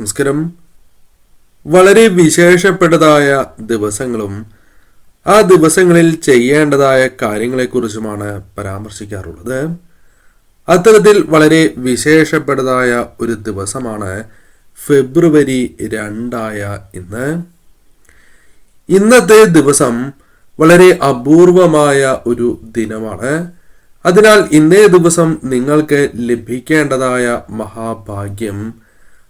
നമസ്കാരം. വളരെ വിശേഷപ്പെട്ടതായ ദിവസങ്ങളും ആ ദിവസങ്ങളിൽ ചെയ്യേണ്ടതായ കാര്യങ്ങളെക്കുറിച്ചുമാണ് പരാമർശിക്കാറുള്ളത്. അത്തരത്തിൽ വളരെ വിശേഷപ്പെട്ടതായ ഒരു ദിവസമാണ് ഫെബ്രുവരി രണ്ടായ ഇന്ന്. ഇന്നത്തെ ദിവസം വളരെ അപൂർവമായ ഒരു ദിനമാണ്. അതിനാൽ ഇന്നേ ദിവസം നിങ്ങൾക്ക് ലഭിക്കേണ്ടതായ മഹാഭാഗ്യം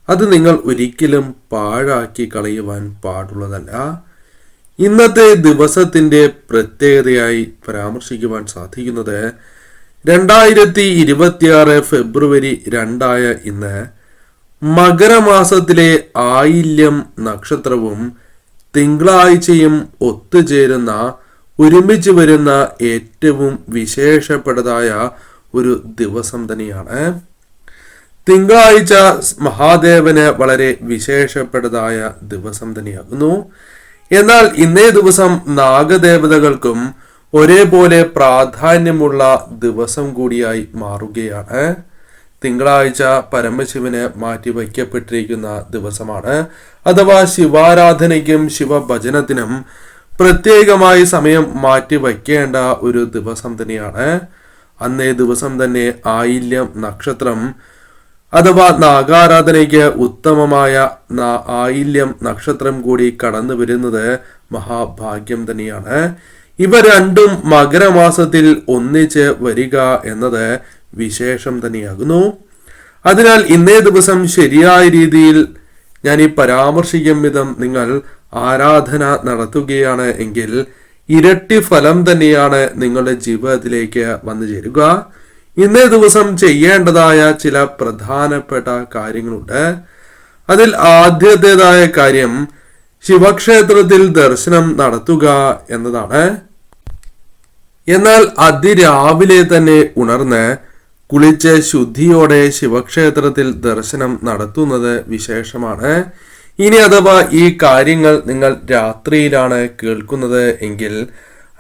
അത് നിങ്ങൾ ഒരിക്കലും പാഴാക്കി കളയുവാൻ പാടുള്ളതല്ല. ഇന്നത്തെ ദിവസത്തിന്റെ പ്രത്യേകതയായി പരാമർശിക്കുവാൻ സാധിക്കുന്നത് രണ്ടായിരത്തി ഇരുപത്തിയാറ് ഫെബ്രുവരി രണ്ടായ ഇന്ന് മകരമാസത്തിലെ ആയില്യം നക്ഷത്രവും തിങ്കളാഴ്ചയും ഒത്തുചേരുന്ന ഒരുമിച്ച് വരുന്ന ഏറ്റവും വിശേഷപ്പെട്ടതായ ഒരു ദിവസം തന്നെയാണ്. തിങ്കളാഴ്ച മഹാദേവന് വളരെ വിശേഷപ്പെട്ടതായ ദിവസം തന്നെയാകുന്നു. എന്നാൽ ഇന്നേ ദിവസം നാഗദേവതകൾക്കും ഒരേപോലെ പ്രാധാന്യമുള്ള ദിവസം കൂടിയായി മാറുകയാണ്. തിങ്കളാഴ്ച പരമശിവന് മാറ്റിവയ്ക്കപ്പെട്ടിരിക്കുന്ന ദിവസമാണ്. അഥവാ ശിവാരാധനയ്ക്കും ശിവഭജനത്തിനും പ്രത്യേകമായി സമയം മാറ്റി മാറ്റിവയ്ക്കേണ്ട ഒരു ദിവസം തന്നെയാണ്. അന്നേ ദിവസം തന്നെ ആയില്യം നക്ഷത്രം അഥവാ നാഗാരാധനയ്ക്ക് ഉത്തമമായ ആയില്യം നക്ഷത്രം കൂടി കടന്നു വരുന്നത് മഹാഭാഗ്യം തന്നെയാണ്. ഇവ രണ്ടും മകരമാസത്തിൽ ഒന്നിച്ച് വരിക എന്നത് വിശേഷം തന്നെയാകുന്നു. അതിനാൽ ഇന്നേ ദിവസം ശരിയായ രീതിയിൽ ഞാൻ ഈ പരാമർശിക്കും വിധം നിങ്ങൾ ആരാധന നടത്തുകയാണ് എങ്കിൽ ഇരട്ടി ഫലം തന്നെയാണ് നിങ്ങളുടെ ജീവിതത്തിലേക്ക് വന്നു ചേരുക. ഇന്നേ ദിവസം ചെയ്യേണ്ടതായ ചില പ്രധാനപ്പെട്ട കാര്യങ്ങളുണ്ട്. അതിൽ ആദ്യത്തേതായ കാര്യം ശിവക്ഷേത്രത്തിൽ ദർശനം നടത്തുക എന്നതാണ്. എന്നാൽ അതിരാവിലെ തന്നെ ഉണർന്ന് കുളിച്ച് ശുദ്ധിയോടെ ശിവക്ഷേത്രത്തിൽ ദർശനം നടത്തുന്നത് വിശേഷമാണ്. ഇനി അഥവാ ഈ കാര്യങ്ങൾ നിങ്ങൾ രാത്രിയിലാണ് കേൾക്കുന്നത് എങ്കിൽ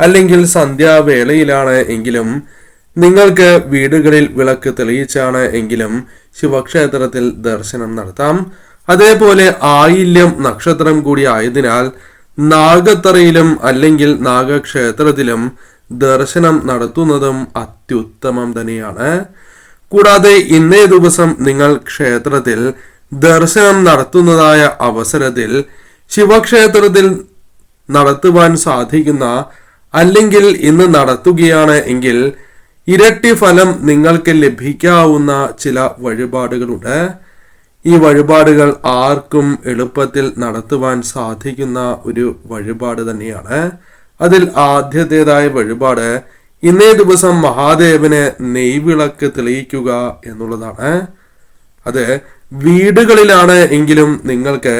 അല്ലെങ്കിൽ സന്ധ്യാവേളയിലാണ് എങ്കിലും നിങ്ങൾക്ക് വീടുകളിൽ വിളക്ക് തെളിയിച്ചാണ് എങ്കിലും ശിവക്ഷേത്രത്തിൽ ദർശനം നടത്താം. അതേപോലെ ആയില്യം നക്ഷത്രം കൂടി ആയതിനാൽ നാഗത്തറയിലും അല്ലെങ്കിൽ നാഗക്ഷേത്രത്തിലും ദർശനം നടത്തുന്നതും അത്യുത്തമം തന്നെയാണ്. കൂടാതെ ഇന്നേ ദിവസം നിങ്ങൾ ക്ഷേത്രത്തിൽ ദർശനം നടത്തുന്നതായ അവസരത്തിൽ ശിവക്ഷേത്രത്തിൽ നടത്തുവാൻ സാധിക്കുന്ന അല്ലെങ്കിൽ ഇന്ന് നടത്തുകയാണ് എങ്കിൽ ഇരട്ടി ഫലം നിങ്ങൾക്ക് ലഭിക്കാവുന്ന ചില വഴിപാടുകളുണ്ട്. ഈ വഴിപാടുകൾ ആർക്കും എളുപ്പത്തിൽ നടത്തുവാൻ സാധിക്കുന്ന ഒരു വഴിപാട് തന്നെയാണ്. അതിൽ ആദ്യത്തേതായ വഴിപാട് ഇന്നേ ദിവസം മഹാദേവന് നെയ്വിളക്ക് തെളിയിക്കുക എന്നുള്ളതാണ്. അത് വീടുകളിലാണ് എങ്കിലും നിങ്ങൾക്ക്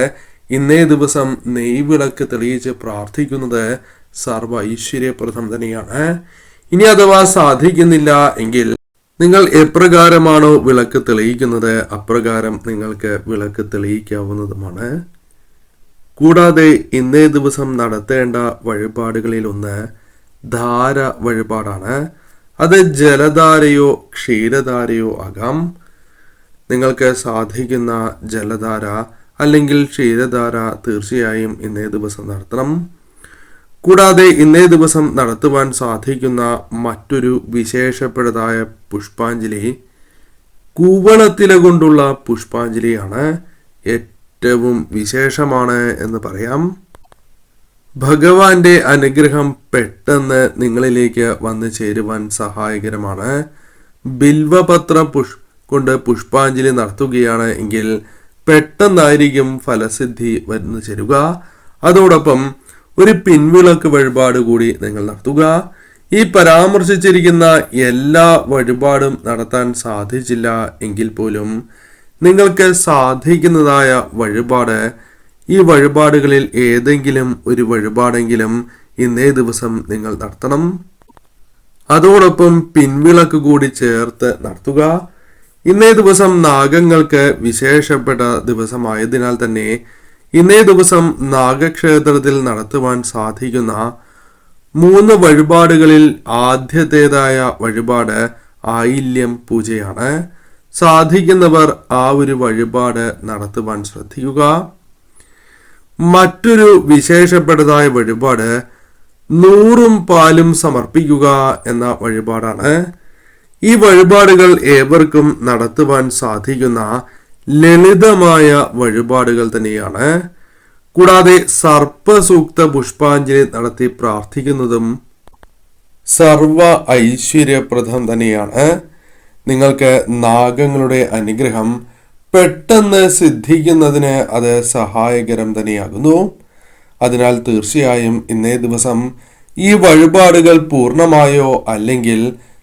ഇന്നേ ദിവസം നെയ്വിളക്ക് തെളിയിച്ച് പ്രാർത്ഥിക്കുന്നത് സർവ ഐശ്വര്യപ്രദം തന്നെയാണ്. ഇനി അഥവാ സാധിക്കുന്നില്ല എങ്കിൽ നിങ്ങൾ എപ്രകാരമാണോ വിളക്ക് തെളിയിക്കുന്നത് അപ്രകാരം നിങ്ങൾക്ക് വിളക്ക് തെളിയിക്കാവുന്നതുമാണ്. കൂടാതെ ഇന്നേ ദിവസം നടത്തേണ്ട വഴിപാടുകളിൽ ഒന്ന് ധാര വഴിപാടാണ്. അത് ജലധാരയോ ക്ഷീരധാരയോ ആകാം. നിങ്ങൾക്ക് സാധിക്കുന്ന ജലധാര അല്ലെങ്കിൽ ക്ഷീരധാര തീർച്ചയായും ഇന്നേ ദിവസം നടത്തണം. കൂടാതെ ഇന്നേ ദിവസം നടത്തുവാൻ സാധിക്കുന്ന മറ്റൊരു വിശേഷപ്പെട്ടതായ പുഷ്പാഞ്ജലി കൂവളത്തില കൊണ്ടുള്ള പുഷ്പാഞ്ജലിയാണ്. ഏറ്റവും വിശേഷമാണ് എന്ന് പറയാം. ഭഗവാന്റെ അനുഗ്രഹം പെട്ടെന്ന് നിങ്ങളിലേക്ക് വന്നു ചേരുവാൻ സഹായകരമാണ്. ബിൽവപത്ര പുഷ് കൊണ്ട് പുഷ്പാഞ്ജലി നടത്തുകയാണ് എങ്കിൽ പെട്ടെന്നായിരിക്കും ഫലസിദ്ധി വന്നു ചേരുക. അതോടൊപ്പം ഒരു പിൻവിളക്ക് വഴിപാട് കൂടി നിങ്ങൾ നടത്തുക. ഈ പരാമർശിച്ചിരിക്കുന്ന എല്ലാ വഴിപാടും നടത്താൻ സാധിച്ചില്ല എങ്കിൽ പോലും നിങ്ങൾക്ക് സാധിക്കുന്നതായ വഴിപാട് ഈ വഴിപാടുകളിൽ ഏതെങ്കിലും ഒരു വഴിപാടെങ്കിലും ഇന്നേ ദിവസം നിങ്ങൾ നടത്തണം. അതോടൊപ്പം പിൻവിളക്ക് കൂടി ചേർത്ത് നടത്തുക. ഇന്നേ ദിവസം നാഗങ്ങൾക്ക് വിശേഷപ്പെട്ട ദിവസമായതിനാൽ തന്നെ ഇന്നേ ദിവസം നാഗക്ഷേത്രത്തിൽ നടത്തുവാൻ സാധിക്കുന്ന മൂന്ന് വഴിപാടുകളിൽ ആദ്യത്തേതായ വഴിപാട് ആയില്യം പൂജയാണ്. സാധിക്കുന്നവർ ആ ഒരു വഴിപാട് നടത്തുവാൻ ശ്രദ്ധിക്കുക. മറ്റൊരു വിശേഷപ്പെട്ടതായ വഴിപാട് നൂറും പാലും സമർപ്പിക്കുക എന്ന വഴിപാടാണ്. ഈ വഴിപാടുകൾ ഏവർക്കും നടത്തുവാൻ സാധിക്കുന്ന ലളിതമായ വഴിപാടുകൾ തന്നെയാണ്. കൂടാതെ സർപ്പസൂക്ത പുഷ്പാഞ്ജലി നടത്തി പ്രാർത്ഥിക്കുന്നതും സർവ ഐശ്വര്യപ്രദം തന്നെയാണ്. നിങ്ങൾക്ക് നാഗങ്ങളുടെ അനുഗ്രഹം പെട്ടെന്ന് സിദ്ധിക്കുന്നതിന് അത് സഹായകരം തന്നെയാകുന്നു. അതിനാൽ തീർച്ചയായും ഇന്നേ ദിവസം ഈ വഴിപാടുകൾ പൂർണമായോ അല്ലെങ്കിൽ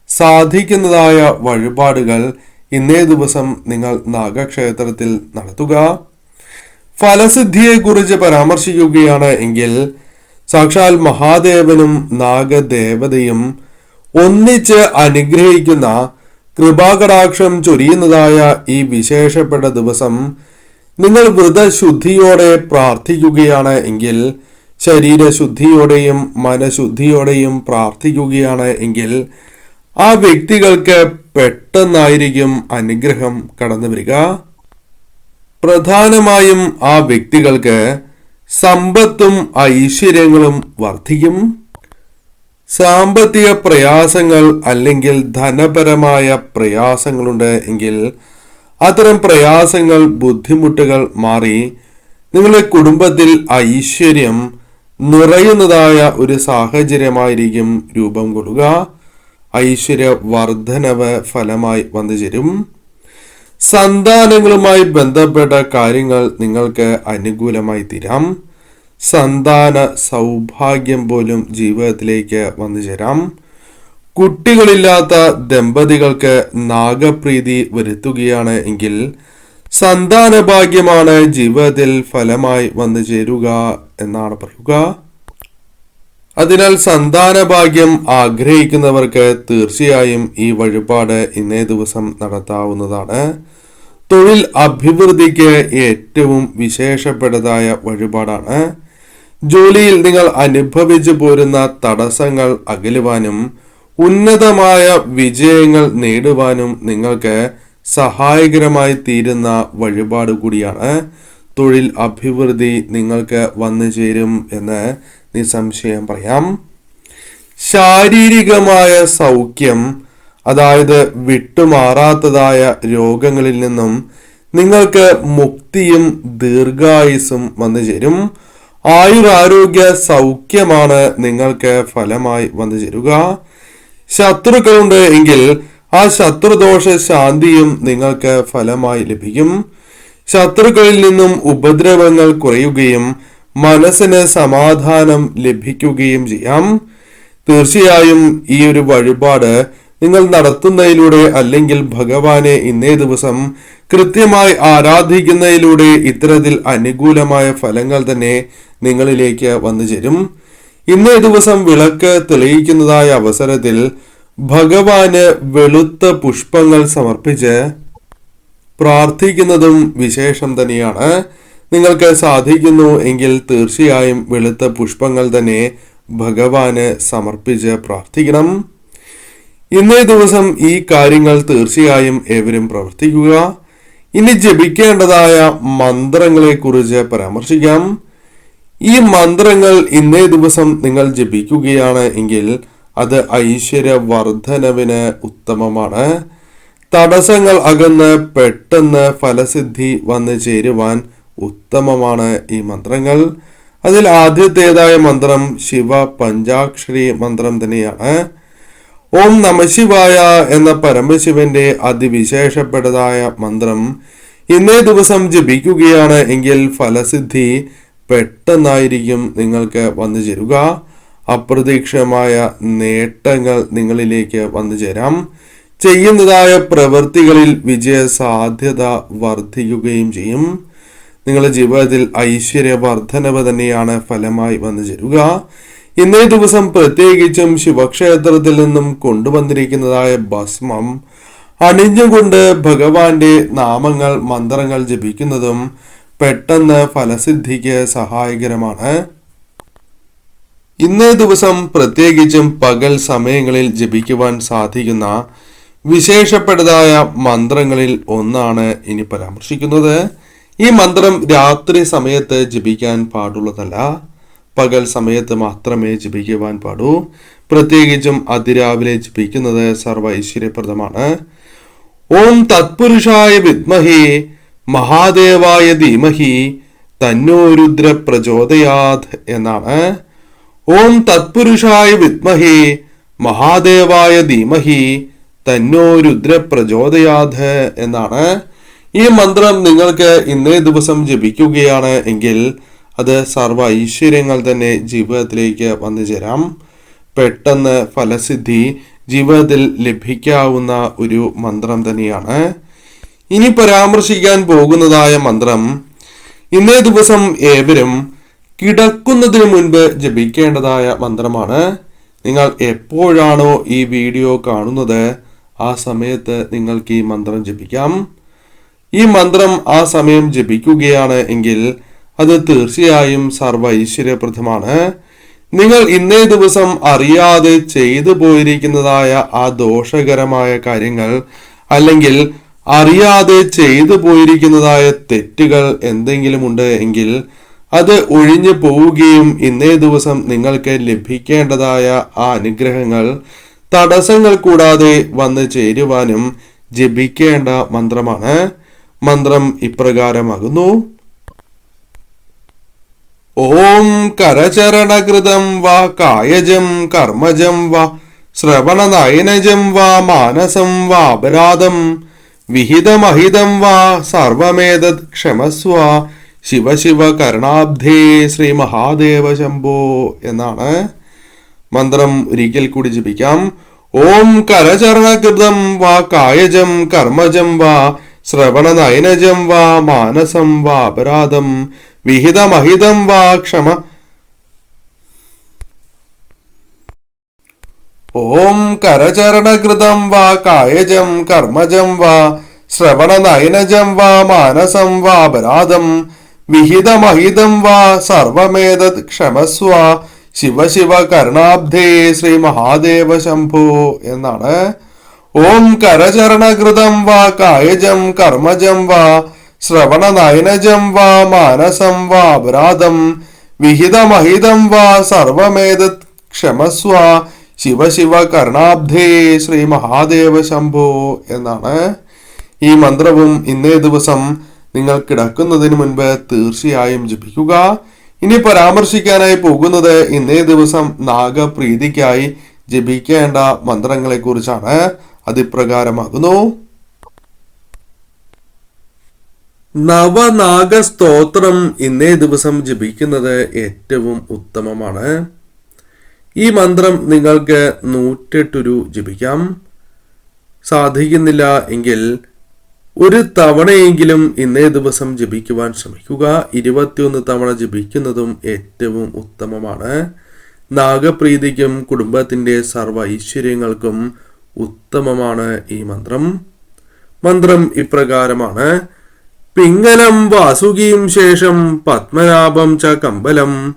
സാധിക്കുന്നതായ വഴിപാടുകൾ ഇന്നേ ദിവസം നിങ്ങൾ നാഗക്ഷേത്രത്തിൽ നടത്തുക. ഫലസിദ്ധിയെക്കുറിച്ച് പരാമർശിക്കുകയാണ് എങ്കിൽ സാക്ഷാൽ മഹാദേവനും നാഗദേവതയും ഒന്നിച്ച് അനുഗ്രഹിക്കുന്ന കൃപാകടാക്ഷം ചൊരിയുന്നതായ ഈ വിശേഷപ്പെട്ട ദിവസം നിങ്ങൾ വ്രതശുദ്ധിയോടെ പ്രാർത്ഥിക്കുകയാണ് എങ്കിൽ ശരീരശുദ്ധിയോടെയും മനഃശുദ്ധിയോടെയും പ്രാർത്ഥിക്കുകയാണ് എങ്കിൽ ആ വ്യക്തികൾക്ക് പെട്ടെന്നായിരിക്കും അനുഗ്രഹം കടന്നു വരിക. പ്രധാനമായും ആ വ്യക്തികൾക്ക് സമ്പത്തും ഐശ്വര്യങ്ങളും വർദ്ധിക്കും. സാമ്പത്തിക പ്രയാസങ്ങൾ അല്ലെങ്കിൽ ധനപരമായ പ്രയാസങ്ങളുണ്ട് എങ്കിൽ അത്തരം പ്രയാസങ്ങൾ ബുദ്ധിമുട്ടുകൾ മാറി നിങ്ങളുടെ കുടുംബത്തിൽ ഐശ്വര്യം നിറയുന്നതായ ഒരു സാഹചര്യമായിരിക്കും രൂപം കൊള്ളുക. ഐശ്വര്യ വർധനവ് ഫലമായി വന്നു ചേരും സന്താനങ്ങളുമായി ബന്ധപ്പെട്ട കാര്യങ്ങൾ നിങ്ങൾക്ക് അനുകൂലമായി തീരാം. സന്താന സൗഭാഗ്യം പോലും ജീവിതത്തിലേക്ക് വന്നു ചേരാം കുട്ടികളില്ലാത്ത ദമ്പതികൾക്ക് നാഗപ്രീതി വരുത്തുകയാണ് എങ്കിൽ സന്താന ഭാഗ്യമാണ് ജീവിതത്തിൽ ഫലമായി വന്നു ചേരുക എന്നാണ് പറയുക. അതിനാൽ സന്താനഭാഗ്യം ആഗ്രഹിക്കുന്നവർക്ക് തീർച്ചയായും ഈ വഴിപാട് ഇന്നേ ദിവസം നടത്താവുന്നതാണ്. തൊഴിൽ അഭിവൃദ്ധിക്ക് ഏറ്റവും വിശേഷപ്പെട്ടതായ വഴിപാടാണ്. ജോലിയിൽ നിങ്ങൾ അനുഭവിച്ചു പോരുന്ന തടസ്സങ്ങൾ അകലുവാനും ഉന്നതമായ വിജയങ്ങൾ നേടുവാനും നിങ്ങൾക്ക് സഹായകരമായി തീരുന്ന വഴിപാട് കൂടിയാണ്. തൊഴിൽ അഭിവൃദ്ധി നിങ്ങൾക്ക് വന്നു ചേരും എന്ന് നിസ്സംശയം പറയാം. ശാരീരികമായ സൗഖ്യം അതായത് വിട്ടുമാറാത്തതായ രോഗങ്ങളിൽ നിന്നും നിങ്ങൾക്ക് മുക്തിയും ദീർഘായുസും വന്നു ചേരും. ആയുരാരോഗ്യ സൗഖ്യമാണ് നിങ്ങൾക്ക് ഫലമായി വന്നു ചേരുക. ശത്രുക്കളുണ്ട് എങ്കിൽ ആ ശത്രുദോഷ ശാന്തിയും നിങ്ങൾക്ക് ഫലമായി ലഭിക്കും. ശത്രുക്കളിൽ നിന്നും ഉപദ്രവങ്ങൾ കുറയുകയും മനസ്സിന് സമാധാനം ലഭിക്കുകയും ചെയ്യാം. തീർച്ചയായും ഈ ഒരു വഴിപാട് നിങ്ങൾ നടത്തുന്നതിലൂടെ അല്ലെങ്കിൽ ഭഗവാനെ ഇന്നേ ദിവസം കൃത്യമായി ആരാധിക്കുന്നതിലൂടെ ഇത്തരത്തിൽ അനുകൂലമായ ഫലങ്ങൾ തന്നെ നിങ്ങളിലേക്ക് വന്നു ചേരും. ഇന്നേ ദിവസം വിളക്ക് തെളിയിക്കുന്നതായ അവസരത്തിൽ ഭഗവാന് വെളുത്ത പുഷ്പങ്ങൾ സമർപ്പിച്ച് പ്രാർത്ഥിക്കുന്നതും വിശേഷം തന്നെയാണ്. നിങ്ങൾക്ക് സാധിക്കുന്നു എങ്കിൽ തീർച്ചയായും വെളുത്ത പുഷ്പങ്ങൾ തന്നെ ഭഗവാന് സമർപ്പിച്ച് പ്രാർത്ഥിക്കണം. ഇന്നേ ദിവസം ഈ കാര്യങ്ങൾ തീർച്ചയായും ഏവരും പ്രവർത്തിക്കുക. ഇനി ജപിക്കേണ്ടതായ മന്ത്രങ്ങളെ കുറിച്ച് പരാമർശിക്കാം. ഈ മന്ത്രങ്ങൾ ഇന്നേ ദിവസം നിങ്ങൾ ജപിക്കുകയാണ് എങ്കിൽ അത് ഐശ്വര്യവർദ്ധനവിന് ഉത്തമമാണ്. തടസ്സങ്ങൾ അകന്ന് പെട്ടെന്ന് ഫലസിദ്ധി വന്നു ചേരുവാൻ ഉത്തമമാണ് ഈ മന്ത്രങ്ങൾ. അതിൽ ആദ്യത്തേതായ മന്ത്രം ശിവ പഞ്ചാക്ഷരി മന്ത്രം തന്നെയാണ്. ഓം നമശിവായ എന്ന പരമശിവന്റെ അതിവിശേഷപ്പെട്ടതായ മന്ത്രം ഇന്നേ ദിവസം ജപിക്കുകയാണ് എങ്കിൽ ഫലസിദ്ധി പെട്ടെന്നായിരിക്കും നിങ്ങൾക്ക് വന്നു ചേരുക. അപ്രതീക്ഷിതമായ നേട്ടങ്ങൾ നിങ്ങളിലേക്ക് വന്നു ചേരാം. ചെയ്യുന്നതായ പ്രവൃത്തികളിൽ വിജയ സാധ്യത വർദ്ധിക്കുകയും ചെയ്യും. നിങ്ങളുടെ ജീവിതത്തിൽ ഐശ്വര്യ വർധനവ് തന്നെയാണ് ഫലമായി വന്നു ചേരുക. ഇന്നേ ദിവസം പ്രത്യേകിച്ചും ശിവക്ഷേത്രത്തിൽ നിന്നും കൊണ്ടുവന്നിരിക്കുന്നതായ ഭസ്മം അണിഞ്ഞുകൊണ്ട് ഭഗവാന്റെ നാമങ്ങൾ മന്ത്രങ്ങൾ ജപിക്കുന്നതും പെട്ടെന്ന് ഫലസിദ്ധിക്ക് സഹായകരമാണ്. ഇന്നേ ദിവസം പ്രത്യേകിച്ചും പകൽ സമയങ്ങളിൽ ജപിക്കുവാൻ സാധിക്കുന്ന വിശേഷപ്പെട്ടതായ മന്ത്രങ്ങളിൽ ഒന്നാണ് ഇനി പരാമർശിക്കുന്നത്. ഈ മന്ത്രം രാത്രി സമയത്ത് ജപിക്കാൻ പാടുള്ളതല്ല. പകൽ സമയത്ത് മാത്രമേ ജപിക്കുവാൻ പാടൂ. പ്രത്യേകിച്ചും അതിരാവിലെ ജപിക്കുന്നത് സർവ ഐശ്വര്യപ്രദമാണ് ഓം തത്പുരുഷായ വിദ്മഹി മഹാദേവായ ധീമഹി തന്നോരുദ്ര പ്രചോദയാത് എന്നാണ്. ഓം തത്പുരുഷായ വിദ്മഹി മഹാദേവായ ധീമഹി തന്നോരുദ്ര പ്രചോദയാത് എന്നാണ്. ഈ മന്ത്രം നിങ്ങൾക്ക് ഇന്നേ ദിവസം ജപിക്കുകയാണ് എങ്കിൽ അത് സർവ ഐശ്വര്യങ്ങൾ തന്നെ ജീവിതത്തിലേക്ക് വന്നു ചേരാം. പെട്ടെന്ന് ഫലസിദ്ധി ജീവിതത്തിൽ ലഭിക്കാവുന്ന ഒരു മന്ത്രം തന്നെയാണ്. ഇനി പരാമർശിക്കാൻ പോകുന്നതായ മന്ത്രം ഇന്നേ ദിവസം ഏവരും കിടക്കുന്നതിന് മുൻപ് ജപിക്കേണ്ടതായ മന്ത്രമാണ്. നിങ്ങൾ എപ്പോഴാണോ ഈ വീഡിയോ കാണുന്നത് ആ സമയത്ത് നിങ്ങൾക്ക് ഈ മന്ത്രം ജപിക്കാം. ഈ മന്ത്രം ആ സമയം ജപിക്കുകയാണ് എങ്കിൽ അത് തീർച്ചയായും സർവ ഐശ്വര്യപ്രദമാണ് നിങ്ങൾ ഇന്നേ ദിവസം അറിയാതെ ചെയ്തു പോയിരിക്കുന്നതായ ആ ദോഷകരമായ കാര്യങ്ങൾ അല്ലെങ്കിൽ അറിയാതെ ചെയ്തു പോയിരിക്കുന്നതായ തെറ്റുകൾ എന്തെങ്കിലും ഉണ്ട് എങ്കിൽ അത് ഒഴിഞ്ഞു പോവുകയും ഇന്നേ ദിവസം നിങ്ങൾക്ക് ലഭിക്കേണ്ടതായ ആ അനുഗ്രഹങ്ങൾ തടസ്സങ്ങൾ കൂടാതെ വന്ന് ചേരുവാനും ജപിക്കേണ്ട മന്ത്രമാണ്. മന്ത്രം ഇപ്രകാരമാകുന്നു. ഓം കരചരണകൃതം വാ കായജം കർമ്മജം വാ ശ്രവണനയനജം വാ മാനസം വാ അപരാധം വിഹിതമഹിതം വാ സർവമേതത് ക്ഷമസ്വ ശിവശിവ കരുണാബ്ധേ ശ്രീ മഹാദേവ ശംഭോ എന്നാണ് മന്ത്രം ഒരിക്കൽ കൂടി ജപിക്കാം. ഓം കരചരണകൃതം വാ കായജം കർമ്മജം വാ ശ്രവണനയനജം വാ മാനസം വാ അപരാധം വിഹിതമഹിതം വാ ക്ഷമ. ഓം കരചരണകൃതം വാ കായജം കർമ്മജം വാ ശ്രവണനയനജം വാ മാനസം വാ അപരാധം വിഹിതമഹിതം വാ സർവമേതത് ക്ഷമസ്വ ശിവ കരുണാബ്ധേ ശ്രീ മഹാദേവ ശംഭു എന്നാണ് ഓം കരചരണകൃതം വാ കായജം കർമ്മജം വാ ശ്രവണനയനജം വാ മാനസം വാ അപരാധം വിഹിതമഹിതം വാ സർവമേതത് ക്ഷമസ്വ ശിവശിവ കർണാബ്ധേ ശ്രീ മഹാദേവ ശംഭോ എന്നാണ് ഈ മന്ത്രവും ഇന്നേ ദിവസം നിങ്ങൾ കിടക്കുന്നതിന് മുൻപ് തീർച്ചയായും ജപിക്കുക. ഇനി പരാമർശിക്കാനായി പോകുന്നത് ഇന്നേ ദിവസം നാഗപ്രീതിക്കായി ജപിക്കേണ്ട മന്ത്രങ്ങളെ കുറിച്ചാണ് അതിപ്രകാരമാകുന്നു. നവനാഗ സ്തോത്രം ഇന്നേ ദിവസം ജപിക്കുന്നത് ഏറ്റവും ഉത്തമമാണ്. ഈ മന്ത്രം നിങ്ങൾക്ക് നൂറ്റെട്ടുരു ജപിക്കാം. സാധിക്കുന്നില്ല എങ്കിൽ ഒരു തവണയെങ്കിലും ഇന്നേ ദിവസം ജപിക്കുവാൻ ശ്രമിക്കുക. ഇരുപത്തിയൊന്ന് തവണ ജപിക്കുന്നതും ഏറ്റവും ഉത്തമമാണ്. നാഗപ്രീതിക്കും കുടുംബത്തിന്റെ സർവ ഐശ്വര്യങ്ങൾക്കും ഉത്തമമാണ് ഈ മന്ത്രം. മന്ത്രം ഇപ്രകാരമാണ്. പിങ്കലം വാസുകിയും ശേഷം പത്മനാഭം ച കമ്പലം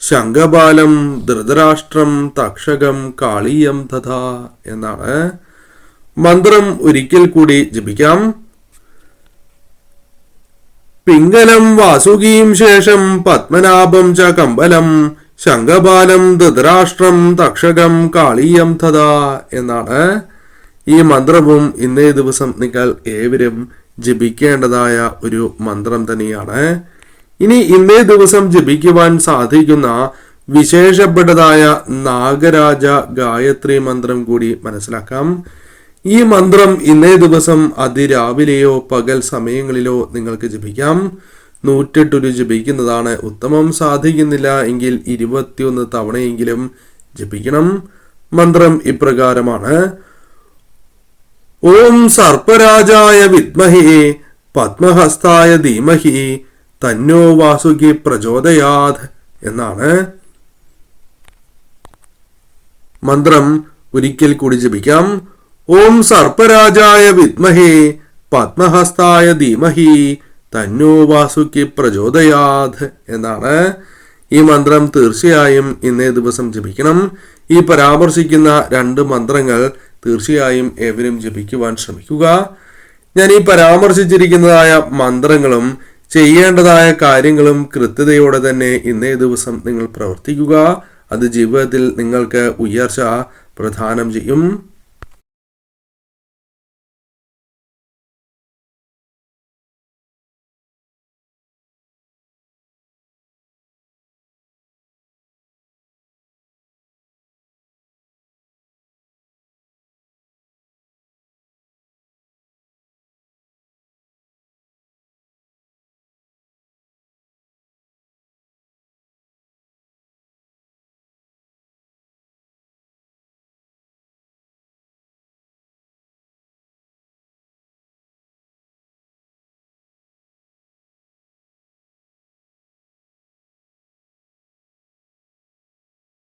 ശംഖബാലം ധൃതരാഷ്ട്രം തക്ഷകം കാളീയം തഥാ എന്നാണ്. മന്ത്രം ഒരിക്കൽ കൂടി ജപിക്കാം. പിങ്കലം വാസുകിയും ശേഷം പത്മനാഭം ച കമ്പലം ശംഖബാലം ധൃതരാഷ്ട്രം തക്ഷകം കാളീയം തഥാ എന്നാണ് ഈ മന്ത്രവും ഇന്നേ ദിവസം നിങ്ങൾ ഏവരും ജപിക്കേണ്ടതായ ഒരു മന്ത്രം തന്നെയാണ്. ഇനി ഇന്നേ ദിവസം ജപിക്കുവാൻ സാധിക്കുന്ന വിശേഷപ്പെട്ടതായ നാഗരാജ ഗായത്രി മന്ത്രം കൂടി മനസ്സിലാക്കാം. ഈ മന്ത്രം ഇന്നേ ദിവസം അതിരാവിലെയോ പകൽ സമയങ്ങളിലോ നിങ്ങൾക്ക് ജപിക്കാം. നൂറ്റെട്ടൊരു ജപിക്കുന്നതാണ്. ഉത്തമം സാധിക്കുന്നില്ല എങ്കിൽ ഇരുപത്തിയൊന്ന് തവണയെങ്കിലും ജപിക്കണം. മന്ത്രം ഇപ്രകാരമാണ്. ഓം സർപ്പരാജായ വിദ്മഹി പത്മഹസ്തായ ധീമഹി തന്നോ വാസുകി പ്രചോദയാത് എന്നാണ്. മന്ത്രം ഒരിക്കൽ കൂടി ജപിക്കാം. ഓം സർപ്പരാജായ വിദ്മഹി പത്മഹസ്തായ ധീമഹി തന്നോ വാസുക്കി പ്രചോദയാത് എന്നാണ് ഈ മന്ത്രം. തീർച്ചയായും ഇന്നേ ദിവസം ജപിക്കണം. ഈ പരാമർശിക്കുന്ന രണ്ട് മന്ത്രങ്ങൾ തീർച്ചയായും ഏവരും ജപിക്കുവാൻ ശ്രമിക്കുക. ഞാൻ ഈ പരാമർശിച്ചിരിക്കുന്നതായ മന്ത്രങ്ങളും ചെയ്യേണ്ടതായ കാര്യങ്ങളും കൃത്യതയോടെ തന്നെ ഇന്നേ ദിവസം നിങ്ങൾ പ്രവർത്തിക്കുക. അത് ജീവിതത്തിൽ നിങ്ങൾക്ക് ഉയർച്ച പ്രധാനം ചെയ്യും.